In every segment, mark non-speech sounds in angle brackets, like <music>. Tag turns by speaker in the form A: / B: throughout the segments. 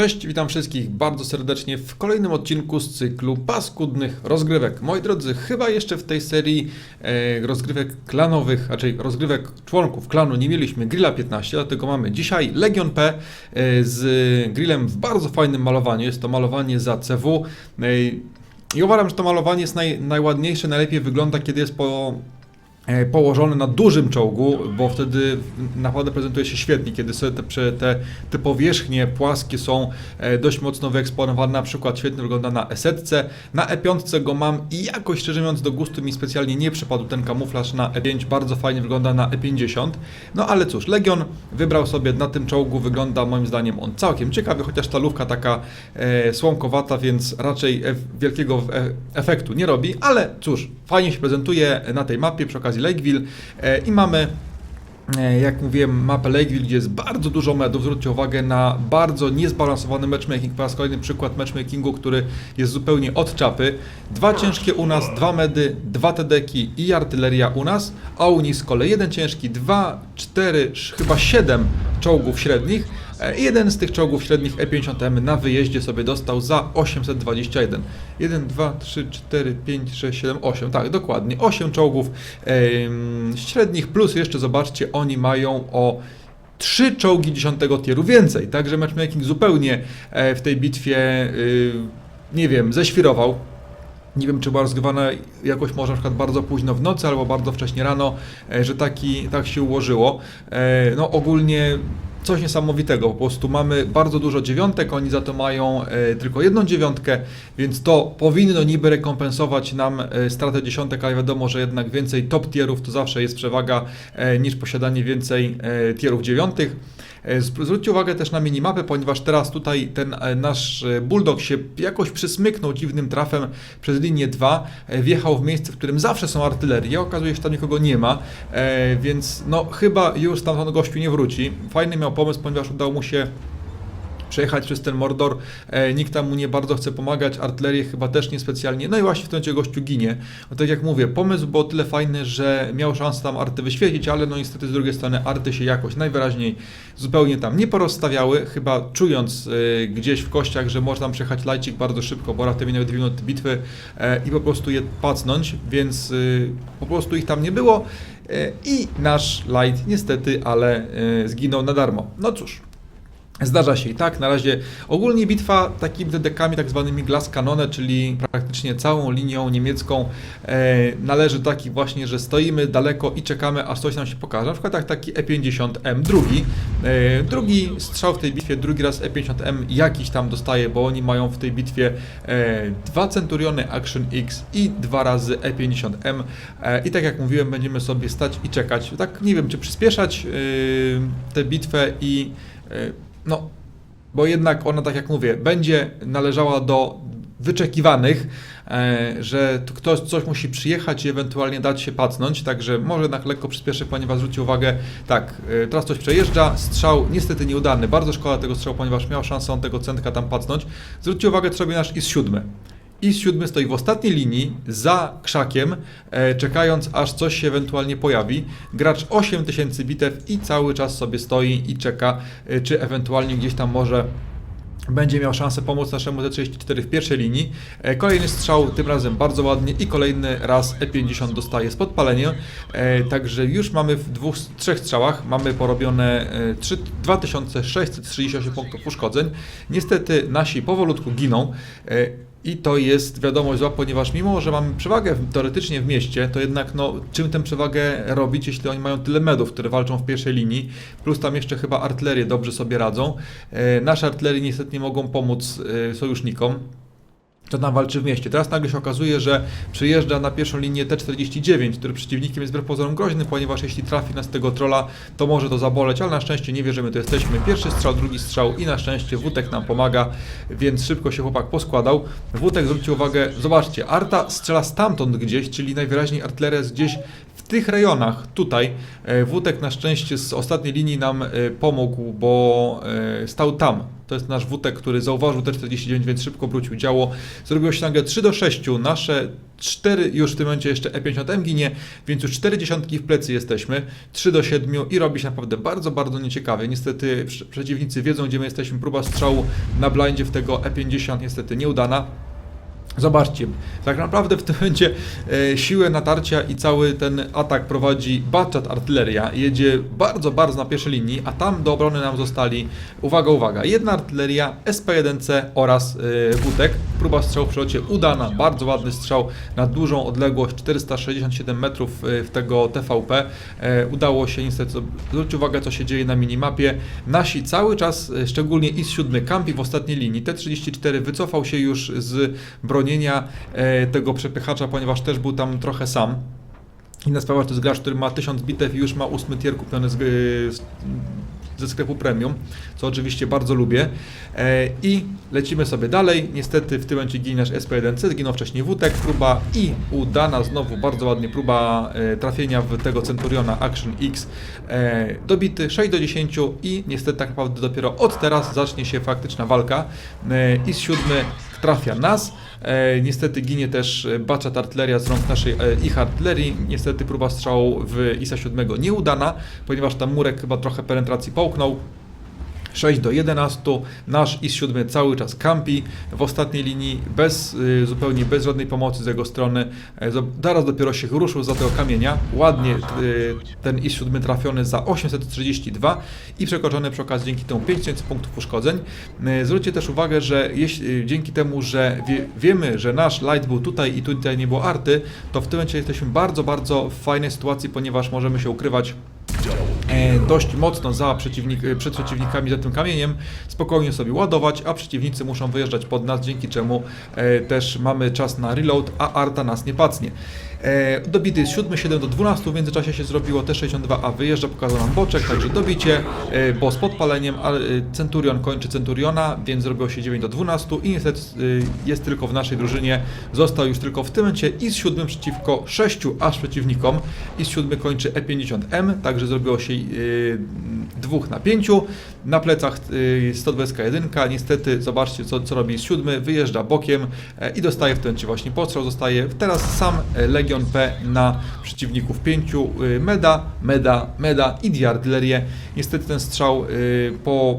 A: Cześć, witam wszystkich bardzo serdecznie w kolejnym odcinku z cyklu paskudnych rozgrywek. Moi drodzy, chyba jeszcze w tej serii e, rozgrywek klanowych, raczej rozgrywek członków klanu nie mieliśmy Grilla 15, dlatego mamy dzisiaj Legion P e, z grillem w bardzo fajnym malowaniu. Jest to malowanie za CW. E, I uważam, że to malowanie jest naj, najładniejsze, najlepiej wygląda, kiedy jest po położony na dużym czołgu, bo wtedy naprawdę prezentuje się świetnie, kiedy sobie te, te, te powierzchnie płaskie są e, dość mocno wyeksponowane, na przykład świetnie wygląda na E7, na E5 go mam i jakoś szczerze mówiąc do gustu mi specjalnie nie przypadł ten kamuflaż na E5, bardzo fajnie wygląda na E50, no ale cóż, Legion wybrał sobie na tym czołgu, wygląda moim zdaniem on całkiem ciekawy, chociaż ta lufka taka e, słomkowata, więc raczej e, wielkiego e, efektu nie robi, ale cóż, fajnie się prezentuje na tej mapie przy okazji Lakeville e, i mamy e, jak mówiłem, mapę Lakeville, gdzie jest bardzo dużo medów. Zwróćcie uwagę na bardzo niezbalansowany matchmaking. Po raz kolejny przykład matchmakingu, który jest zupełnie od czapy. Dwa ciężkie u nas, dwa medy, dwa tedeki i artyleria u nas, a u nich z kolei jeden ciężki, dwa, cztery, chyba siedem czołgów średnich. E, Jeden z tych czołgów średnich E50M na wyjeździe sobie dostał za 821. 1, 2, 3, 4, 5, 6, 7, 8. Tak, dokładnie. 8 czołgów średnich, plus jeszcze zobaczcie, oni mają o trzy czołgi 10 tieru więcej. Także matchmaking zupełnie e, w tej bitwie, y, nie wiem, ześwirował. Nie wiem, czy była rozgrywana jakoś może na przykład bardzo późno w nocy albo bardzo wcześnie rano, e, że taki, tak się ułożyło. E, No ogólnie coś niesamowitego, po prostu mamy bardzo dużo dziewiątek, oni za to mają e, tylko jedną dziewiątkę, więc to powinno niby rekompensować nam stratę dziesiątek, ale wiadomo, że jednak więcej top tierów to zawsze jest przewaga niż posiadanie więcej tierów dziewiątych. E, zw- Zwróćcie uwagę też na minimapę, ponieważ teraz tutaj ten e, nasz e, bulldog się jakoś przysmyknął dziwnym trafem przez linię 2, e, wjechał w miejsce, w którym zawsze są artylerie, okazuje się, że tam nikogo nie ma, więc no chyba już tamten gościu nie wróci. Fajny miał pomysł, ponieważ udało mu się przejechać przez ten Mordor. E, nikt tam mu nie bardzo chce pomagać, artylerię chyba też niespecjalnie. No i właśnie w tym momencie gościu ginie. No tak jak mówię, pomysł był o tyle fajny, że miał szansę tam arty wyświecić, ale no niestety z drugiej strony arty się jakoś najwyraźniej zupełnie tam nie porozstawiały, chyba czując e, gdzieś w kościach, że można przejechać lajcik bardzo szybko, bo raptownie nawet dwie minuty bitwy e, i po prostu je pacnąć, więc e, po prostu ich tam nie było e, i nasz light niestety, ale zginął na darmo. No cóż, Zdarza się i tak. Na razie ogólnie bitwa takimi DDK-ami, tak zwanymi Glass Canone, czyli praktycznie całą linią niemiecką e, należy do takich właśnie, że stoimy daleko i czekamy, aż coś nam się pokaże. Na przykład tak taki E50M drugi. E, drugi strzał w tej bitwie, drugi raz E50M jakiś tam dostaje, bo oni mają w tej bitwie e, dwa Centuriony Action X i dwa razy E50M. E, I tak jak mówiłem, będziemy sobie stać i czekać. Tak nie wiem, czy przyspieszać e, tę bitwę i e, no, bo jednak ona, tak jak mówię, będzie należała do wyczekiwanych, e, że ktoś coś musi przyjechać i ewentualnie dać się pacnąć, także może jednak lekko przyspieszę, ponieważ zwróćcie uwagę, tak, e, teraz coś przejeżdża, strzał niestety nieudany, bardzo szkoda tego strzału, ponieważ miał szansę on tego centka tam pacnąć. Zwróćcie uwagę, co robi nasz IS-7. IS-7 stoi w ostatniej linii, za krzakiem, e, czekając aż coś się ewentualnie pojawi. Gracz 8000 bitew i cały czas sobie stoi i czeka, e, czy ewentualnie gdzieś tam może będzie miał szansę pomóc naszemu T34 w pierwszej linii. E, Kolejny strzał, tym razem bardzo ładnie i kolejny raz E50 dostaje z podpalenia. E, Także już mamy w dwóch, trzech strzałach, mamy porobione e, trzy- 2638 punktów uszkodzeń. Niestety nasi powolutku giną. e, I to jest wiadomość zła, ponieważ mimo, że mamy przewagę teoretycznie w mieście, to jednak no, czym tę przewagę robić, jeśli oni mają tyle medów, które walczą w pierwszej linii, plus tam jeszcze chyba artylerię dobrze sobie radzą. E, Nasze artylerie niestety nie mogą pomóc e, sojusznikom. To nam walczy w mieście. Teraz nagle się okazuje, że przyjeżdża na pierwszą linię T-49, który przeciwnikiem jest wbrew pozorom groźny, ponieważ jeśli trafi nas tego trolla, to może to zaboleć, ale na szczęście nie wierzymy, to jesteśmy. Pierwszy strzał, drugi strzał i na szczęście Wutek nam pomaga, więc szybko się chłopak poskładał. Wutek, zwróćcie uwagę, zobaczcie, Arta strzela stamtąd gdzieś, czyli najwyraźniej artyleria jest gdzieś tych rejonach, tutaj. E, Wutek na szczęście z ostatniej linii nam e, pomógł, bo e, stał tam. To jest nasz Wutek, który zauważył T49, więc szybko wrócił działo. Zrobiło się nagle 3 do 6. Nasze cztery, już w tym momencie jeszcze E50M ginie, więc już cztery dziesiątki w plecy jesteśmy, 3 do 7 i robi się naprawdę bardzo, bardzo nieciekawie. Niestety prze- przeciwnicy wiedzą, gdzie my jesteśmy, próba strzału na blindzie w tego E50 niestety nieudana. Zobaczcie, tak naprawdę w tym momencie e, siłę natarcia i cały ten atak prowadzi Batchat Artyleria. Jedzie bardzo, bardzo na pierwszej linii, a tam do obrony nam zostali, uwaga, uwaga, jedna artyleria, SP1C oraz e, Wutek. Próba strzału w przelocie udana, bardzo ładny strzał na dużą odległość, 467 metrów e, w tego TVP. E, udało się niestety, zwróćcie uwagę co się dzieje na minimapie. Nasi cały czas, e, szczególnie IS-7 kampi w ostatniej linii. T-34 wycofał się już z bronienia e, tego przepychacza, ponieważ też był tam trochę sam. Inna sprawa, to jest gracz, który ma 1000 bitew i już ma 8 tier kupiony z, z, ze sklepu premium, co oczywiście bardzo lubię. E, I lecimy sobie dalej. Niestety w tym momencie ginie nasz SP1C, zginął wcześniej Wutek, próba i udana znowu bardzo ładnie próba e, trafienia w tego Centuriona Action X. E, dobity 6 do 10 i niestety tak naprawdę dopiero od teraz zacznie się faktyczna walka. E, I z siódmy trafia nas. E, niestety ginie też e, Batchat Artyleria z rąk naszej e, ich artylerii. Niestety próba strzału w ISA 7 nieudana, ponieważ tam murek chyba trochę penetracji połknął. 6 do 11. Nasz IS-7 cały czas kampi w ostatniej linii, bez, y, zupełnie bez żadnej pomocy z jego strony. E, Zaraz dopiero się ruszył za tego kamienia. Ładnie y, ten IS-7 trafiony za 832 i przekroczony przy okazji dzięki temu 5000 punktów uszkodzeń. E, Zwróćcie też uwagę, że jeśli, y, dzięki temu, że wie, wiemy, że nasz light był tutaj i tutaj nie było arty, to w tym momencie jesteśmy bardzo, bardzo w fajnej sytuacji, ponieważ możemy się ukrywać dość mocno za przeciwnik, e, przed przeciwnikami za tym kamieniem, spokojnie sobie ładować, a przeciwnicy muszą wyjeżdżać pod nas, dzięki czemu e, też mamy czas na reload, a arta nas nie pacnie. E, dobity jest 7, 7 do 12, w międzyczasie się zrobiło T62A, wyjeżdża, pokazał nam boczek, także dobicie, e, bo z podpaleniem, ale Centurion kończy Centuriona, więc zrobiło się 9 do 12 i niestety jest tylko w naszej drużynie, został już tylko w tym momencie i z 7 przeciwko 6 aż przeciwnikom i z 7 kończy E50M, także zrobiło się dwóch na pięciu. Na plecach yy, 121, niestety zobaczcie co, co robi 7, wyjeżdża bokiem e, i dostaje w tym momencie właśnie postrzał, zostaje teraz sam e, Legion P na przeciwników pięciu, yy, meda, meda, meda i dwie artylerię. Niestety ten strzał po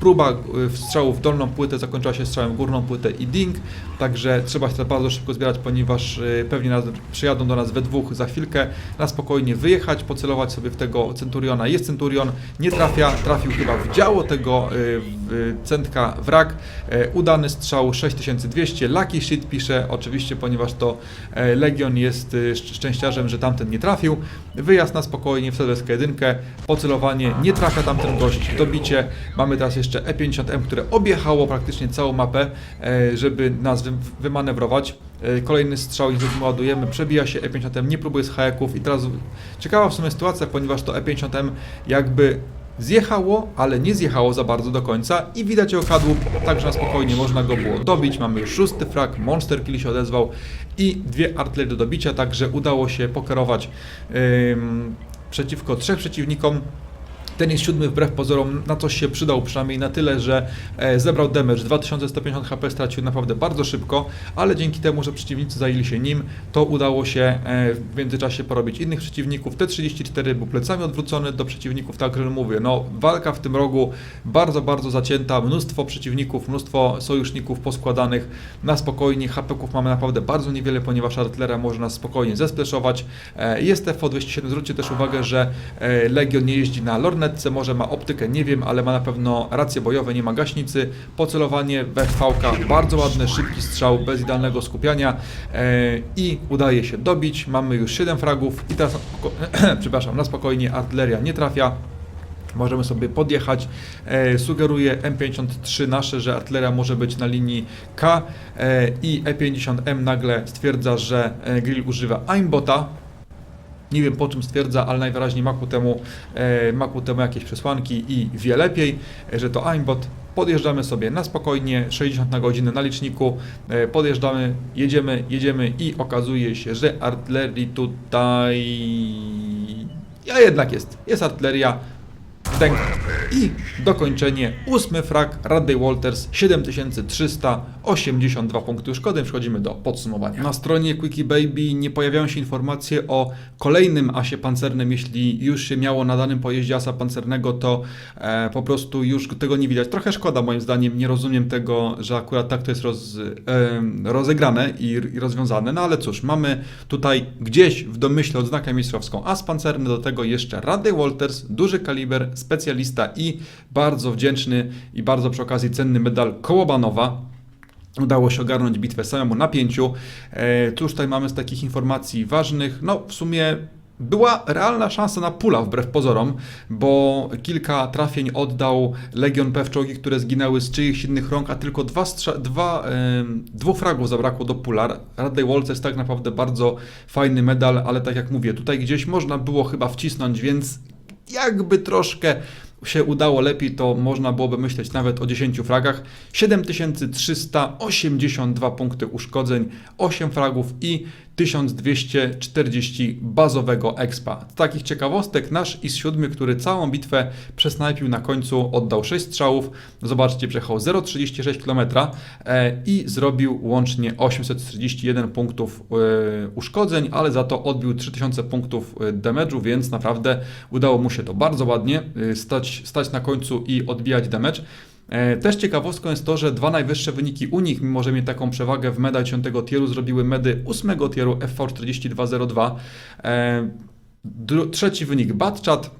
A: Próba y, strzału w dolną płytę zakończyła się strzałem w górną płytę i ding, także trzeba się bardzo szybko zbierać, ponieważ y, pewnie nas, przyjadą do nas we dwóch za chwilkę, na spokojnie wyjechać, pocelować sobie w tego Centuriona. Jest Centurion, nie trafia, trafił chyba w działo tego y, w- centka wrak, E, udany strzał 6200, Lucky Shit pisze oczywiście, ponieważ to e, Legion jest y, szcz- szczęściarzem, że tamten nie trafił. Wyjazd na spokojnie, w Sedeskę jedynkę, pocelowanie, nie trafia tamten gość, dobicie. Mamy teraz jeszcze E50M, które objechało praktycznie całą mapę, e, żeby nas wy- wymanewrować. E, Kolejny strzał, niestety ładujemy, przebija się E50M, nie próbuje z hajaków i teraz ciekawa w sumie sytuacja, ponieważ to E50M jakby zjechało, ale nie zjechało za bardzo do końca i widać jego kadłub, także na spokojnie można go było dobić. Mamy już szósty frag, Monster Kill się odezwał i dwie artylerie do dobicia, także udało się pokerować ym, przeciwko trzech przeciwnikom. Ten jest siódmy wbrew pozorom, na coś się przydał przynajmniej na tyle, że e, zebrał damage, 2150 HP stracił naprawdę bardzo szybko, ale dzięki temu, że przeciwnicy zajęli się nim, to udało się e, w międzyczasie porobić innych przeciwników. T34 był plecami odwrócony do przeciwników, tak jak mówię, no walka w tym rogu bardzo, bardzo zacięta, mnóstwo przeciwników, mnóstwo sojuszników poskładanych na spokojnie, HP-ków mamy naprawdę bardzo niewiele, ponieważ artyleria może nas spokojnie zespleszować. E, Jest FO207, zwróćcie też uwagę, że Legion nie jeździ na może ma optykę, nie wiem, ale ma na pewno racje bojowe, nie ma gaśnicy. Pocelowanie we FV-ka, bardzo ładny, szybki strzał, bez idealnego skupiania e, i udaje się dobić. Mamy już 7 fragów i teraz, <clears throat> przepraszam, na spokojnie artyleria nie trafia. Możemy sobie podjechać. E, sugeruje M53 nasze, że artyleria może być na linii K e, i E50M nagle stwierdza, że e, grill używa aimbota. Nie wiem po czym stwierdza, ale najwyraźniej ma ku temu, e, ma ku temu jakieś przesłanki i wie lepiej, e, że to aimbot. Podjeżdżamy sobie na spokojnie, 60 na godzinę na liczniku, e, podjeżdżamy, jedziemy, jedziemy i okazuje się, że artylerii tutaj... Ja jednak jest, jest artyleria, Tęk. I dokończenie. Ósmy frag Radley Walters 7300 82 punkty uszkodzeń. Przechodzimy do podsumowania. Na stronie Quickie Baby nie pojawiają się informacje o kolejnym asie pancernym. Jeśli już się miało na danym pojeździe asa pancernego, to e, po prostu już tego nie widać. Trochę szkoda moim zdaniem, nie rozumiem tego, że akurat tak to jest roz, e, rozegrane i, i rozwiązane, no ale cóż, mamy tutaj gdzieś w domyśle odznakę mistrzowską as pancerny, do tego jeszcze Radley Walters, duży kaliber, specjalista i bardzo wdzięczny i bardzo przy okazji cenny medal Kołobanowa. Udało się ogarnąć bitwę samemu na pięciu. E, cóż tutaj mamy z takich informacji ważnych? No w sumie była realna szansa na pula wbrew pozorom, bo kilka trafień oddał Legion P w czołgi, które zginęły z czyichś innych rąk, a tylko dwa, dwa, dwóch fragów zabrakło do pula. Radley Walters jest tak naprawdę bardzo fajny medal, ale tak jak mówię, tutaj gdzieś można było chyba wcisnąć, więc jakby troszkę się udało lepiej, to można byłoby myśleć nawet o 10 fragach. 7382 punkty uszkodzeń, 8 fragów i 1240 bazowego expa. Z takich ciekawostek nasz IS-7, który całą bitwę przesnajpił na końcu, oddał 6 strzałów, zobaczcie, przejechał 0,36 km e, i zrobił łącznie 841 punktów e, uszkodzeń, ale za to odbił 3000 punktów e, damage'u, więc naprawdę udało mu się to bardzo ładnie stać, stać na końcu i odbijać damage. E, Też ciekawostką jest to, że dwa najwyższe wyniki u nich, mimo że mieli taką przewagę w medal 10 tieru, zrobiły medy 8 tieru FV4202. E, Trzeci wynik Batchat,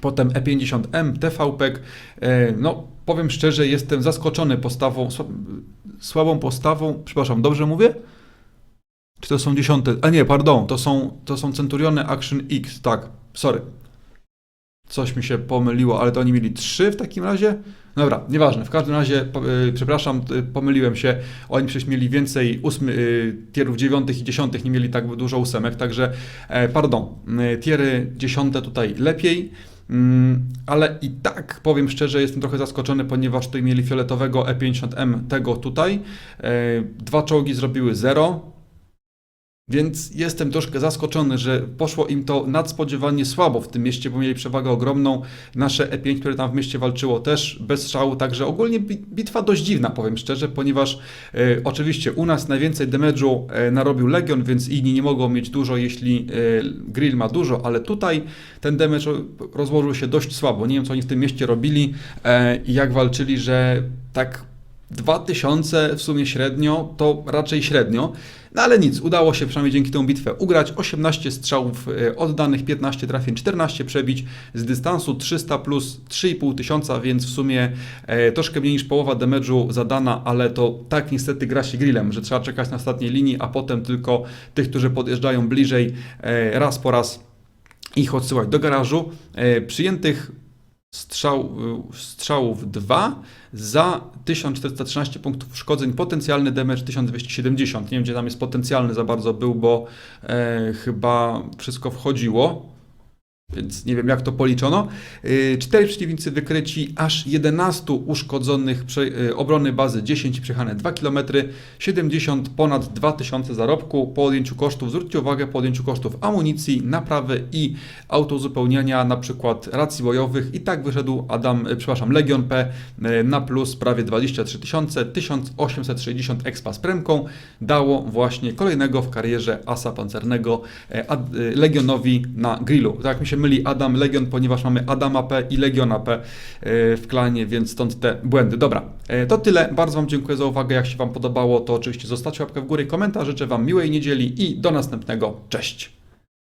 A: potem E E50M, TVPEK. E, No, powiem szczerze, jestem zaskoczony postawą, sła- słabą postawą, przepraszam, dobrze mówię? Czy to są dziesiąte? A nie, pardon, to są, to są Centuriony Action X, tak, sorry. Coś mi się pomyliło, ale to oni mieli trzy w takim razie? Dobra, nieważne. W każdym razie, po, y, przepraszam, y, pomyliłem się. Oni przecież mieli więcej ósmy, y, tierów dziewiątych i dziesiątych, nie mieli tak dużo ósemek, także e, pardon, y, tiery dziesiąte tutaj lepiej. Mm, ale i tak powiem szczerze, jestem trochę zaskoczony, ponieważ tutaj mieli fioletowego E50M tego tutaj. E, dwa czołgi zrobiły 0. Więc jestem troszkę zaskoczony, że poszło im to nadspodziewanie słabo w tym mieście, bo mieli przewagę ogromną. Nasze E5, które tam w mieście walczyło, też bez strzału, także ogólnie bi- bitwa dość dziwna, powiem szczerze, ponieważ e, oczywiście u nas najwięcej damage'u e, narobił Legion, więc inni nie mogą mieć dużo, jeśli e, Grill ma dużo, ale tutaj ten damage rozłożył się dość słabo. Nie wiem, co oni w tym mieście robili e, i jak walczyli, że tak 2000 w sumie średnio, to raczej średnio. No ale nic, udało się przynajmniej dzięki temu bitwę ugrać. 18 strzałów e, oddanych, 15 trafień, 14 przebić z dystansu 300 plus 3,5 tysiąca, więc w sumie e, troszkę mniej niż połowa damage'u zadana, ale to tak niestety gra się grillem, że trzeba czekać na ostatniej linii, a potem tylko tych, którzy podjeżdżają bliżej, e, raz po raz ich odsyłać do garażu. E, przyjętych strzał, y, strzałów 2 za 1413 punktów uszkodzeń, potencjalny damage 1270. Nie wiem, gdzie tam jest potencjalny za bardzo był, bo e, chyba wszystko wchodziło. Więc nie wiem, jak to policzono. Y, Cztery przeciwnicy wykryci, aż 11 uszkodzonych, prze- y, obrony bazy 10, przejechane 2 km, 70 ponad 2000 zarobku. Po odjęciu kosztów, zwróćcie uwagę, po odjęciu kosztów amunicji, naprawy i autozupełniania, na przykład racji bojowych. I tak wyszedł Adam, y, przepraszam, Legion P y, na plus prawie 23 tysiące, 1860 expa z premką. Dało właśnie kolejnego w karierze asa pancernego Legionowi na grillu. Tak mi się myli Adam Legion, ponieważ mamy Adama P i Legiona P e, w klanie, więc stąd te błędy. Dobra, e, to tyle. Bardzo Wam dziękuję za uwagę. Jak się Wam podobało, to oczywiście zostawcie łapkę w górę komentarz. Życzę Wam miłej niedzieli i do następnego. Cześć!